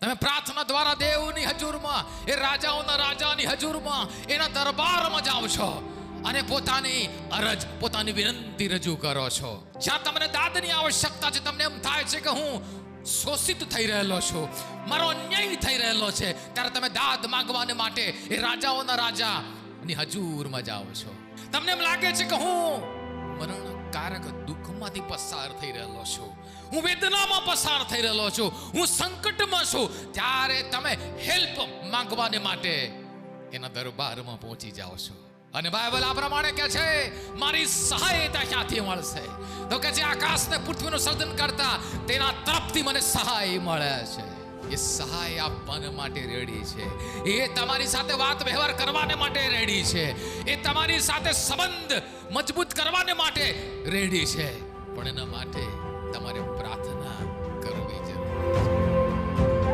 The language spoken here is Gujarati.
તમે પ્રાર્થના દ્વારા દેવની હજુરમાં, એ રાજાઓના રાજાની હજુરમાં, એના દરબારમાં જાઓ છો અને પોતાની અરજ, પોતાની વિનંતી રજૂ કરો છો. જ્યાં તમને દાદની આવશ્યકતા છે, તમને એમ થાય છે કે હું શોષિત થઈ રહેલો છું, મારો અન્યાય થઈ રહેલો છે, ત્યારે તમે દાદ માગવાને માટે એ રાજાઓના રાજાની હજુરમાં જાઓ છો. તમને એમ લાગે છે કે હું મરણકારક દુઃખમાંથી પસાર થઈ રહેલો છું. હું વેદનામાં પસાર થઈ રહેલો છું. હું સંકટમાં છું. ત્યારે તમે હેલ્પ માંગવાને માટે એના દરબારમાં પહોંચી જાઓ છો. અને બાઇબલ આ પ્રમાણે કહે છે, મારી સહાયતા ક્યાંથી મળશે? તો કે જે આકાશને પૃથ્વીનું સર્જન કરતા તેના તરફથી મને સહાય મળે છે. એ સહાય આપવાને માટે રેડી છે. એ તમારી સાથે વાત વ્યવહાર કરવાને માટે રેડી છે. એ તમારી સાથે સંબંધ મજબૂત કરવાને માટે રેડી છે. પણ એના માટે તમારે